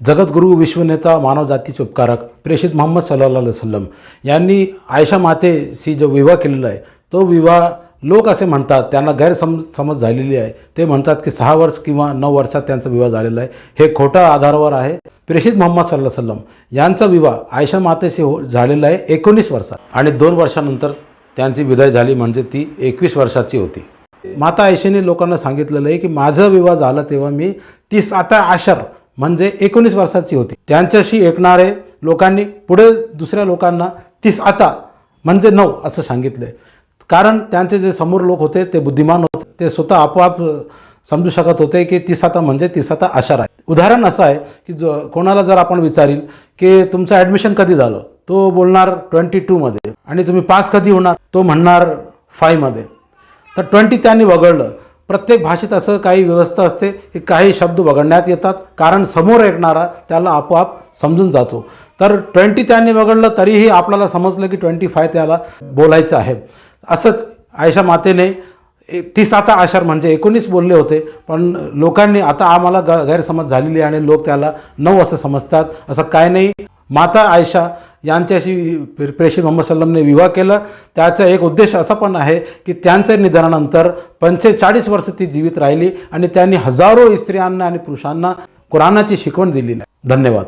जगद्गुरू विश्वनेता मानवजातीचे उपकारक प्रेषित मोहम्मद सल्ला वसलम यांनी आयशा मातेशी जो विवाह केलेला आहे तो विवाह लोक असे म्हणतात त्यांना गैरसम समज झालेली आहे. ते म्हणतात की सहा वर्ष किंवा नऊ वर्षात त्यांचा विवाह झालेला आहे. हे खोटा आधारावर आहे. प्रेषित मोहम्मद सल्ला सल्लम यांचा विवाह आयशा मातेशी हो झालेला आहे एकोणीस वर्षात. आणि दोन वर्षानंतर त्यांची विदाय झाली म्हणजे ती एकवीस वर्षाची होती. माता आयशेने लोकांना सांगितलेलं आहे की माझा विवाह झाला तेव्हा मी तीस आता आशर म्हणजे एकोणीस वर्षाची होती. त्यांच्याशी ऐकणारे लोकांनी पुढे दुसऱ्या लोकांना तीस आता म्हणजे नऊ असं सांगितले. कारण त्यांचे जे समोर लोक होते ते बुद्धिमान होते. ते स्वतः आपोआप समजू शकत होते की तीस आता म्हणजे तीस आता आशार आहे उदाहरण असं आहे की जो कोणाला जर आपण विचारील की तुमचं ॲडमिशन कधी झालं? तो बोलणार ट्वेंटी टूमध्ये आणि तुम्ही पास कधी होणार? तो म्हणणार फायमध्ये तर ट्वेंटी त्यांनी वगळलं. प्रत्येक भाषेत असं काही व्यवस्था असते की काही शब्द वगळण्यात येतात. कारण समोर ऐकणारा त्याला आपोआप समजून जातो. तर ट्वेंटी त्यांनी वगळलं तरीही आपल्याला समजलं की ट्वेंटी फाय त्याला बोलायचं आहे. असंच आयशा मातेने तीस आता आशार म्हणजे एकोणीस बोलले होते पण लोकांनी आता आम्हाला ग गैरसमज झालेली आणि लोक त्याला नऊ असं समजतात. असं काय नाही. माता आयशा यांच्याशी प्रेषित मोहम्मद सल्लमने विवाह केला. त्याचा एक उद्देश असा पण आहे की त्यांच्या निधनानंतर पंचेचाळीस वर्ष ती जीवित राहिली आणि त्यांनी हजारो स्त्रियांना आणि पुरुषांना कुराणाची शिकवण दिलेली आहे. धन्यवाद.